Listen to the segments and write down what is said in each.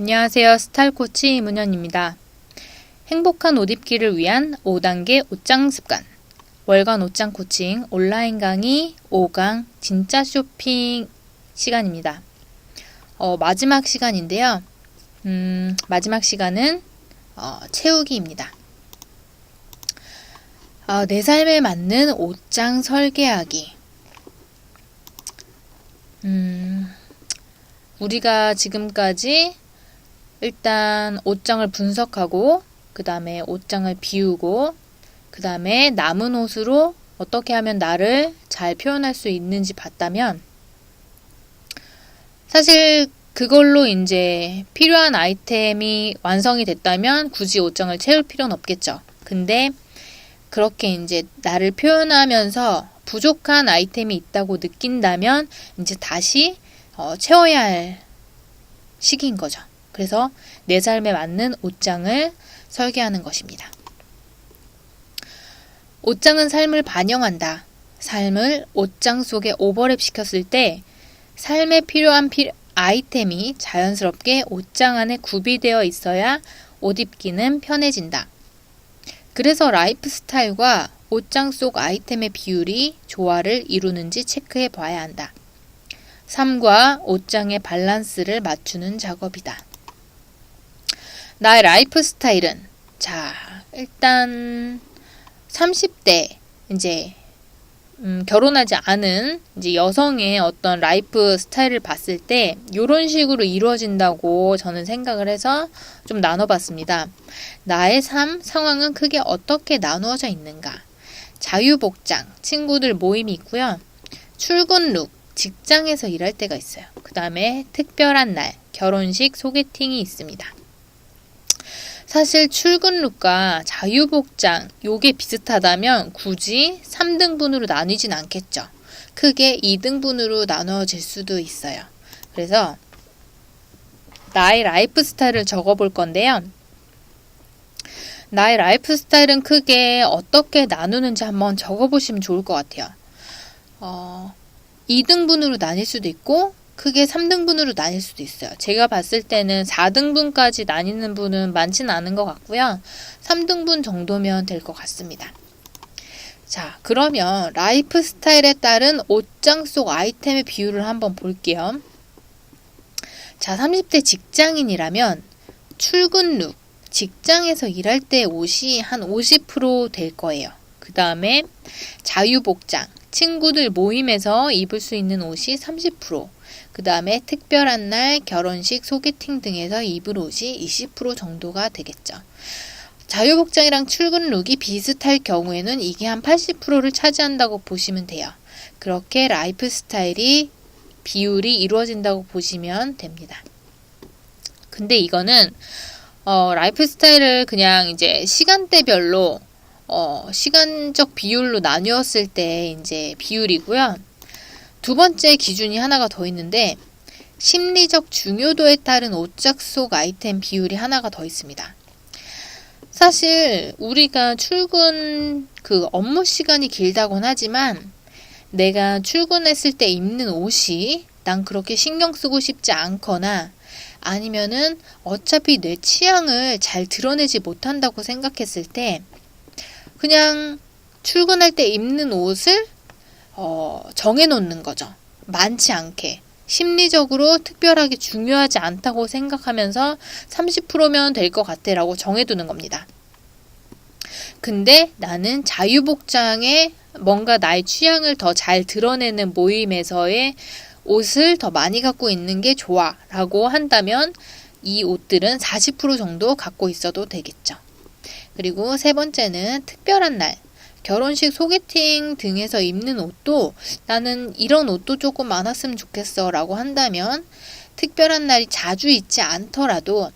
안녕하세요. 스타일 코치 이문현입니다. 행복한 옷 입기를 위한 5단계 옷장 습관. 월간 옷장 코칭 온라인 강의 5강 진짜 쇼핑 시간입니다. 어, 마지막 시간인데요. 음, 마지막 시간은 어, 채우기입니다. 어, 내 삶에 맞는 옷장 설계하기. 음, 우리가 지금까지 일단 옷장을 분석하고 그 다음에 옷장을 비우고 그 다음에 남은 옷으로 어떻게 하면 나를 잘 표현할 수 있는지 봤다면 사실 그걸로 이제 필요한 아이템이 완성이 됐다면 굳이 옷장을 채울 필요는 없겠죠. 근데 그렇게 이제 나를 표현하면서 부족한 아이템이 있다고 느낀다면 이제 다시 어, 채워야 할 시기인 거죠. 그래서 내 삶에 맞는 옷장을 설계하는 것입니다. 옷장은 삶을 반영한다. 삶을 옷장 속에 오버랩 시켰을 때 삶에 필요한 필, 아이템이 자연스럽게 옷장 안에 구비되어 있어야 옷 입기는 편해진다. 그래서 라이프 스타일과 옷장 속 아이템의 비율이 조화를 이루는지 체크해 봐야 한다. 삶과 옷장의 밸런스를 맞추는 작업이다. 나의 라이프 스타일은 자, 일단 30대 이제 음, 결혼하지 않은 이제 여성의 어떤 라이프 스타일을 봤을 때 이런 식으로 이루어진다고 저는 생각을 해서 좀 나눠봤습니다. 나의 삶 상황은 크게 어떻게 나누어져 있는가? 자유복장, 친구들 모임이 있고요. 출근 룩, 직장에서 일할 때가 있어요. 그 다음에 특별한 날, 결혼식, 소개팅이 있습니다. 사실 출근 룩과 자유복장 요게 비슷하다면 굳이 3등분으로 나뉘진 않겠죠. 크게 2등분으로 나눠질 수도 있어요. 그래서 나의 라이프 스타일을 적어 볼 건데요. 나의 라이프 스타일은 크게 어떻게 나누는지 한번 적어 보시면 좋을 것 같아요. 어, 2등분으로 나뉠 수도 있고 크게 3등분으로 나뉠 수도 있어요. 제가 봤을 때는 4등분까지 나뉘는 분은 많지는 않은 것 같고요. 3등분 정도면 될 것 같습니다. 자, 그러면 라이프 스타일에 따른 옷장 속 아이템의 비율을 한번 볼게요. 자, 30대 직장인이라면 출근 룩, 직장에서 일할 때 옷이 한 50%될 거예요. 그 다음에 자유복장, 친구들 모임에서 입을 수 있는 옷이 30%, 그 다음에 특별한 날, 결혼식, 소개팅 등에서 입을 옷이 20% 정도가 되겠죠. 자유복장이랑 출근 룩이 비슷할 경우에는 이게 한 80%를 차지한다고 보시면 돼요. 그렇게 라이프 스타일이 비율이 이루어진다고 보시면 됩니다. 근데 이거는 어, 라이프 스타일을 그냥 이제 시간대별로 어, 시간적 비율로 나뉘었을 때 이제 비율이고요. 두 번째 기준이 하나가 더 있는데 심리적 중요도에 따른 옷장 속 아이템 비율이 하나가 더 있습니다. 사실 우리가 출근 그 업무 시간이 길다곤 하지만 내가 출근했을 때 입는 옷이 난 그렇게 신경 쓰고 싶지 않거나 아니면은 어차피 내 취향을 잘 드러내지 못한다고 생각했을 때 그냥 출근할 때 입는 옷을 어, 정해놓는 거죠. 많지 않게. 심리적으로 특별하게 중요하지 않다고 생각하면서 30%면 될 것 같아 라고 정해두는 겁니다. 근데 나는 자유복장에 뭔가 나의 취향을 더 잘 드러내는 모임에서의 옷을 더 많이 갖고 있는 게 좋아 라고 한다면 이 옷들은 40% 정도 갖고 있어도 되겠죠. 그리고 세 번째는 특별한 날. 결혼식 소개팅 등에서 입는 옷도 나는 이런 옷도 조금 많았으면 좋겠어 라고 한다면 특별한 날이 자주 있지 않더라도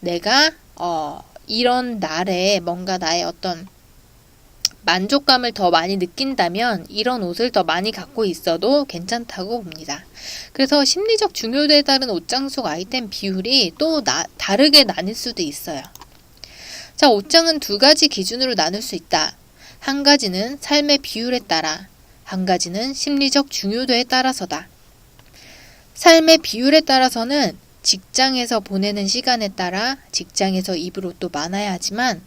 내가 어, 이런 날에 뭔가 나의 어떤 만족감을 더 많이 느낀다면 이런 옷을 더 많이 갖고 있어도 괜찮다고 봅니다. 그래서 심리적 중요도에 따른 옷 장 속 아이템 비율이 또 나, 다르게 나뉠 수도 있어요. 자, 옷장은 두 가지 기준으로 나눌 수 있다. 한 가지는 삶의 비율에 따라, 한 가지는 심리적 중요도에 따라서다. 삶의 비율에 따라서는 직장에서 보내는 시간에 따라 직장에서 입을 옷도 많아야 하지만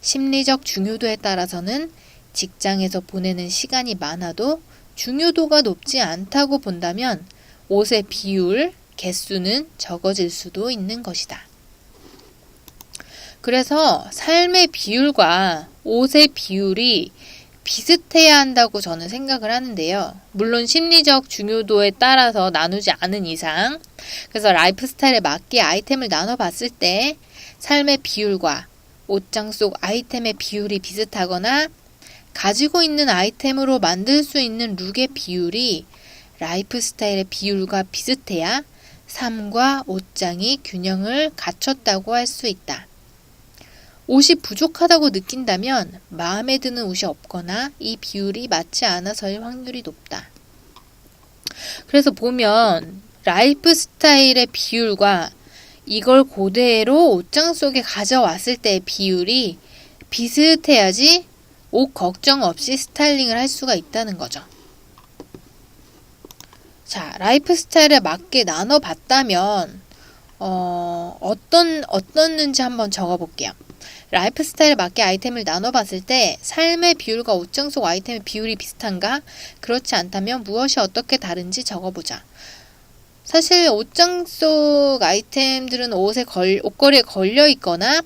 심리적 중요도에 따라서는 직장에서 보내는 시간이 많아도 중요도가 높지 않다고 본다면 옷의 비율, 개수는 적어질 수도 있는 것이다. 그래서 삶의 비율과 옷의 비율이 비슷해야 한다고 저는 생각을 하는데요. 물론 심리적 중요도에 따라서 나누지 않은 이상, 그래서 라이프 스타일에 맞게 아이템을 나눠봤을 때 삶의 비율과 옷장 속 아이템의 비율이 비슷하거나 가지고 있는 아이템으로 만들 수 있는 룩의 비율이 라이프 스타일의 비율과 비슷해야 삶과 옷장이 균형을 갖췄다고 할 수 있다. 옷이 부족하다고 느낀다면 마음에 드는 옷이 없거나 이 비율이 맞지 않아서일 확률이 높다. 그래서 보면 라이프 스타일의 비율과 이걸 그대로 옷장 속에 가져왔을 때의 비율이 비슷해야지 옷 걱정 없이 스타일링을 할 수가 있다는 거죠. 자, 라이프 스타일에 맞게 나눠봤다면, 어, 어떤, 어떻는지 한번 적어볼게요. 라이프 스타일에 맞게 아이템을 나눠봤을 때 삶의 비율과 옷장 속 아이템의 비율이 비슷한가? 그렇지 않다면 무엇이 어떻게 다른지 적어보자. 사실 옷장 속 아이템들은 옷에 걸, 옷걸이에 걸려 있거나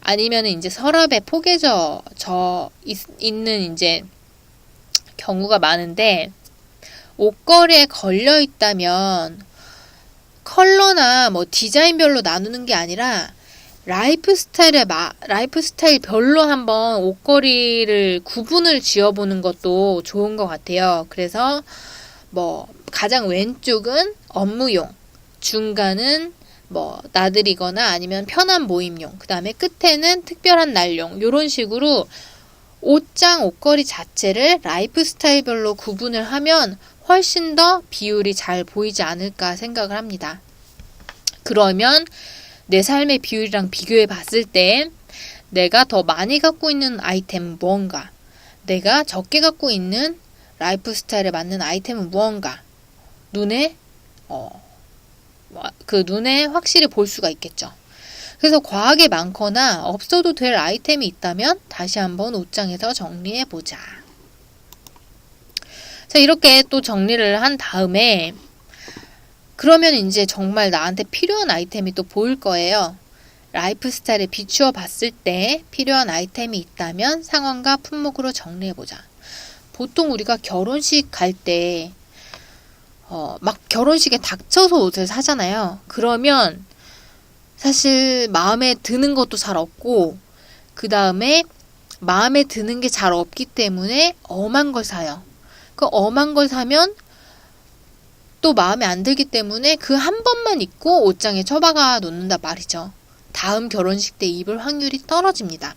아니면 이제 서랍에 포개져 져 있, 있는 이제 경우가 많은데 옷걸이에 걸려 있다면 컬러나 뭐 디자인별로 나누는 게 아니라 라이프 스타일의 마, 라이프 스타일 별로 한번 옷걸이를 구분을 지어보는 것도 좋은 것 같아요. 그래서 뭐 가장 왼쪽은 업무용, 중간은 뭐 나들이거나 아니면 편한 모임용, 그 다음에 끝에는 특별한 날용 이런 식으로 옷장 옷걸이 자체를 라이프 스타일별로 구분을 하면 훨씬 더 비율이 잘 보이지 않을까 생각을 합니다. 그러면 내 삶의 비율이랑 비교해 봤을 때 내가 더 많이 갖고 있는 아이템은 무언가, 내가 적게 갖고 있는 라이프 스타일에 맞는 아이템은 무언가, 눈에, 어, 그 눈에 확실히 볼 수가 있겠죠. 그래서 과하게 많거나 없어도 될 아이템이 있다면 다시 한번 옷장에서 정리해 보자. 자, 이렇게 또 정리를 한 다음에 그러면 이제 정말 나한테 필요한 아이템이 또 보일 거예요. 라이프 스타일에 비추어 봤을 때 필요한 아이템이 있다면 상황과 품목으로 정리해보자. 보통 우리가 결혼식 갈 때, 어, 막 결혼식에 닥쳐서 옷을 사잖아요. 그러면 사실 마음에 드는 것도 잘 없고, 그 다음에 마음에 드는 게 잘 없기 때문에 엄한 걸 사요. 그 엄한 걸 사면 또 마음에 안 들기 때문에 그 한 번만 입고 옷장에 처박아 놓는다 말이죠. 다음 결혼식 때 입을 확률이 떨어집니다.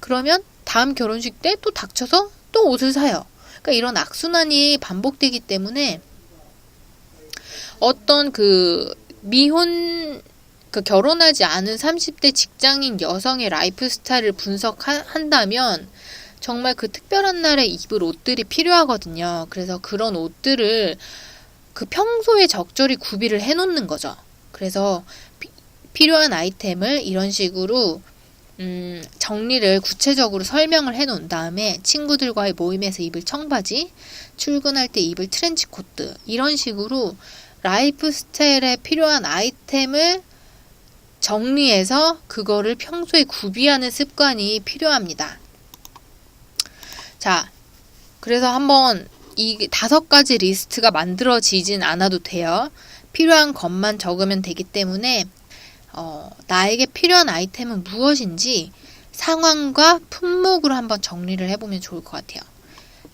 그러면 다음 결혼식 때 또 닥쳐서 또 옷을 사요. 그러니까 이런 악순환이 반복되기 때문에 어떤 그 미혼 그 결혼하지 않은 30대 직장인 여성의 라이프 스타일을 분석한다면 정말 그 특별한 날에 입을 옷들이 필요하거든요. 그래서 그런 옷들을 그 평소에 적절히 구비를 해놓는 거죠. 그래서 피, 필요한 아이템을 이런 식으로 음, 정리를 구체적으로 설명을 해놓은 다음에 친구들과의 모임에서 입을 청바지, 출근할 때 입을 트렌치 코트 이런 식으로 라이프 스타일에 필요한 아이템을 정리해서 그거를 평소에 구비하는 습관이 필요합니다. 자, 그래서 한번 이 다섯 가지 리스트가 만들어지진 않아도 돼요. 필요한 것만 적으면 되기 때문에 어, 나에게 필요한 아이템은 무엇인지 상황과 품목으로 한번 정리를 해보면 좋을 것 같아요.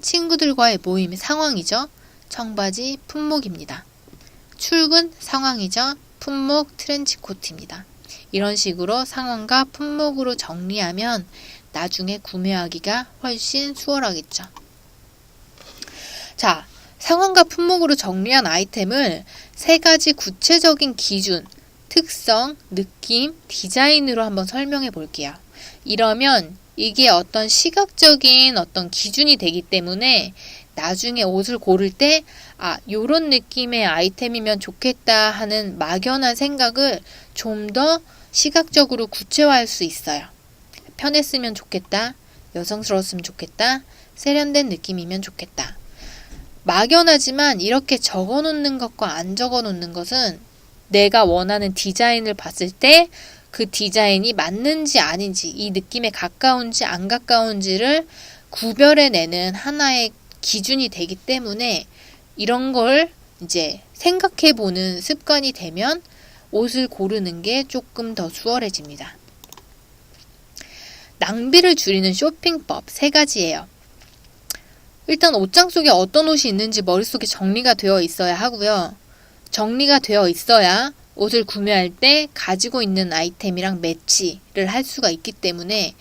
친구들과의 모임 상황이죠. 청바지 품목입니다. 출근 상황이죠. 품목 트렌치 코트입니다. 이런 식으로 상황과 품목으로 정리하면 나중에 구매하기가 훨씬 수월하겠죠. 자, 상황과 품목으로 정리한 아이템을 세 가지 구체적인 기준, 특성, 느낌, 디자인으로 한번 설명해 볼게요. 이러면 이게 어떤 시각적인 어떤 기준이 되기 때문에 나중에 옷을 고를 때, 아, 요런 느낌의 아이템이면 좋겠다 하는 막연한 생각을 좀 더 시각적으로 구체화할 수 있어요. 편했으면 좋겠다. 여성스러웠으면 좋겠다. 세련된 느낌이면 좋겠다. 막연하지만 이렇게 적어 놓는 것과 안 적어 놓는 것은 내가 원하는 디자인을 봤을 때 그 디자인이 맞는지 아닌지, 이 느낌에 가까운지 안 가까운지를 구별해내는 하나의 기준이 되기 때문에 이런 걸 이제 생각해 보는 습관이 되면 옷을 고르는 게 조금 더 수월해집니다. 낭비를 줄이는 쇼핑법 세 가지예요. 일단 옷장 속에 어떤 옷이 있는지 머릿속에 정리가 되어 있어야 하고요. 정리가 되어 있어야 옷을 구매할 때 가지고 있는 아이템이랑 매치를 할 수가 있기 때문에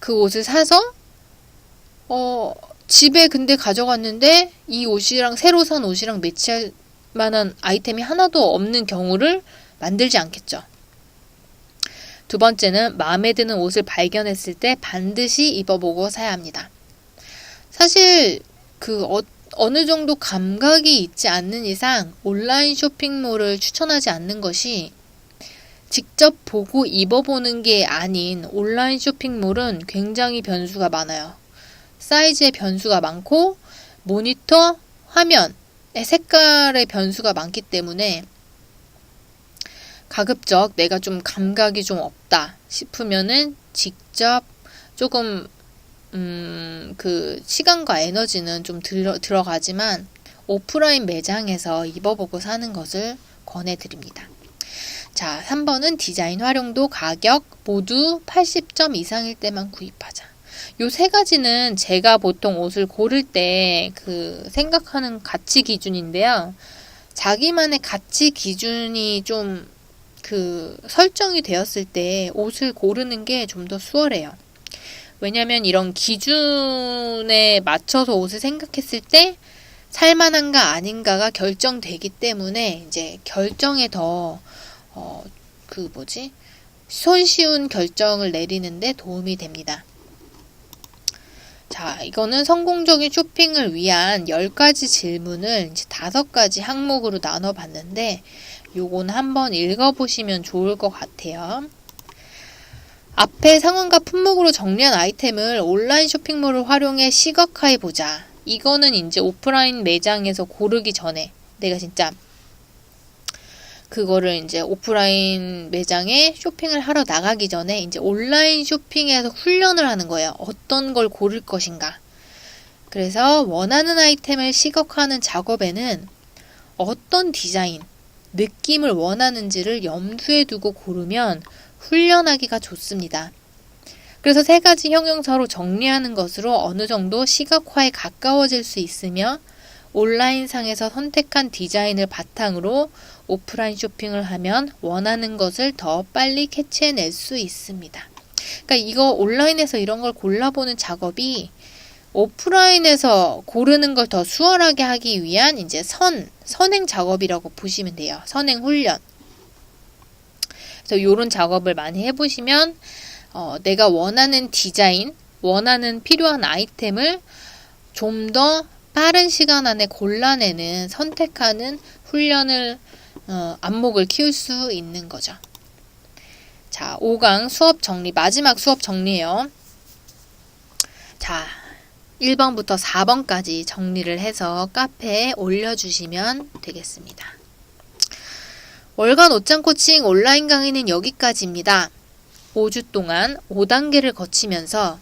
그 옷을 사서 어 집에 근데 가져갔는데 이 옷이랑 새로 산 옷이랑 매치할 만한 아이템이 하나도 없는 경우를 만들지 않겠죠. 두 번째는 마음에 드는 옷을 발견했을 때 반드시 입어보고 사야 합니다. 사실 그 어, 어느 정도 감각이 있지 않는 이상 온라인 쇼핑몰을 추천하지 않는 것이 직접 보고 입어보는 게 아닌 온라인 쇼핑몰은 굉장히 변수가 많아요. 사이즈의 변수가 많고 모니터, 화면의 색깔의 변수가 많기 때문에 가급적 내가 좀 감각이 좀 없다 싶으면은 직접 조금 음, 그 시간과 에너지는 좀 들어, 들어가지만 오프라인 매장에서 입어보고 사는 것을 권해드립니다. 자, 3번은 디자인 활용도 가격 모두 80점 이상일 때만 구입하자. 요 세 가지는 제가 보통 옷을 고를 때 그 생각하는 가치 기준인데요. 자기만의 가치 기준이 좀 그 설정이 되었을 때 옷을 고르는 게 좀 더 수월해요. 왜냐면 이런 기준에 맞춰서 옷을 생각했을 때 살만한가 아닌가가 결정되기 때문에 이제 결정에 더, 어, 그 뭐지? 손쉬운 결정을 내리는데 도움이 됩니다. 자, 이거는 성공적인 쇼핑을 위한 10가지 질문을 이제 5가지 항목으로 나눠봤는데, 요건 한번 읽어보시면 좋을 것 같아요. 앞에 상황과 품목으로 정리한 아이템을 온라인 쇼핑몰을 활용해 시각화해 보자. 이거는 이제 오프라인 매장에서 고르기 전에 내가 진짜 그거를 이제 오프라인 매장에 쇼핑을 하러 나가기 전에 이제 온라인 쇼핑에서 훈련을 하는 거예요. 어떤 걸 고를 것인가. 그래서 원하는 아이템을 시각화하는 작업에는 어떤 디자인, 느낌을 원하는지를 염두에 두고 고르면 훈련하기가 좋습니다. 그래서 세 가지 형용사로 정리하는 것으로 어느 정도 시각화에 가까워질 수 있으며 온라인상에서 선택한 디자인을 바탕으로 오프라인 쇼핑을 하면 원하는 것을 더 빨리 캐치해낼 수 있습니다. 그러니까 이거 온라인에서 이런 걸 골라보는 작업이 오프라인에서 고르는 걸 더 수월하게 하기 위한 이제 선, 선행 작업이라고 보시면 돼요. 선행 훈련. 그래서 이런 작업을 많이 해보시면 어, 내가 원하는 디자인, 원하는 필요한 아이템을 좀 더 빠른 시간 안에 골라내는 선택하는 훈련을 어, 안목을 키울 수 있는 거죠. 자, 5강 수업 정리 마지막 수업 정리예요. 자, 1번부터 4번까지 정리를 해서 카페에 올려주시면 되겠습니다. 월간 옷장 코칭 온라인 강의는 여기까지입니다. 5주 동안 5단계를 거치면서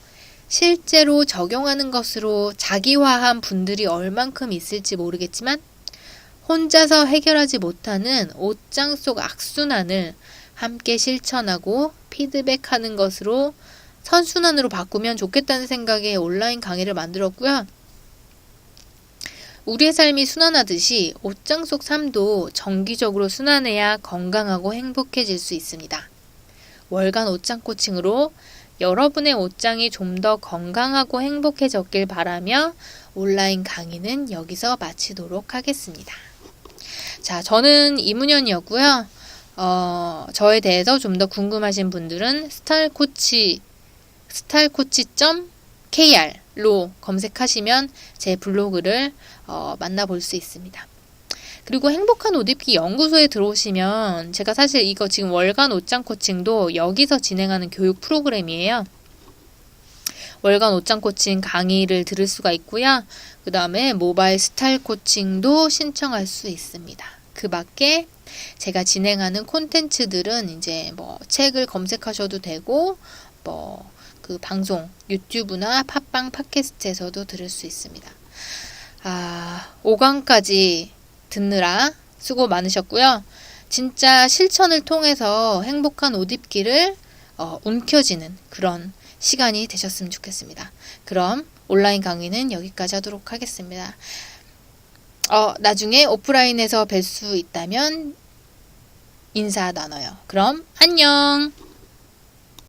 실제로 적용하는 것으로 자기화한 분들이 얼만큼 있을지 모르겠지만 혼자서 해결하지 못하는 옷장 속 악순환을 함께 실천하고 피드백하는 것으로 선순환으로 바꾸면 좋겠다는 생각에 온라인 강의를 만들었고요. 우리의 삶이 순환하듯이 옷장 속 삶도 정기적으로 순환해야 건강하고 행복해질 수 있습니다. 월간 옷장 코칭으로 여러분의 옷장이 좀 더 건강하고 행복해졌길 바라며 온라인 강의는 여기서 마치도록 하겠습니다. 자, 저는 이문현이었고요. 어, 저에 대해서 좀 더 궁금하신 분들은 스타일코치, 스타일코치.kr 로 검색하시면 제 블로그를 어, 만나볼 수 있습니다. 그리고 행복한 옷 입기 연구소에 들어오시면 제가 사실 이거 지금 월간 옷장 코칭도 여기서 진행하는 교육 프로그램이에요. 월간 옷장 코칭 강의를 들을 수가 있고요. 그 다음에 모바일 스타일 코칭도 신청할 수 있습니다. 그 밖에 제가 진행하는 콘텐츠들은 이제 뭐 책을 검색하셔도 되고 뭐 그 방송 유튜브나 팟빵 팟캐스트에서도 들을 수 있습니다. 아, 5강까지 듣느라 수고 많으셨고요. 진짜 실천을 통해서 행복한 옷 입기를 어, 움켜쥐는 그런 시간이 되셨으면 좋겠습니다. 그럼 온라인 강의는 여기까지 하도록 하겠습니다. 어, 나중에 오프라인에서 뵐 수 있다면 인사 나눠요. 그럼 안녕!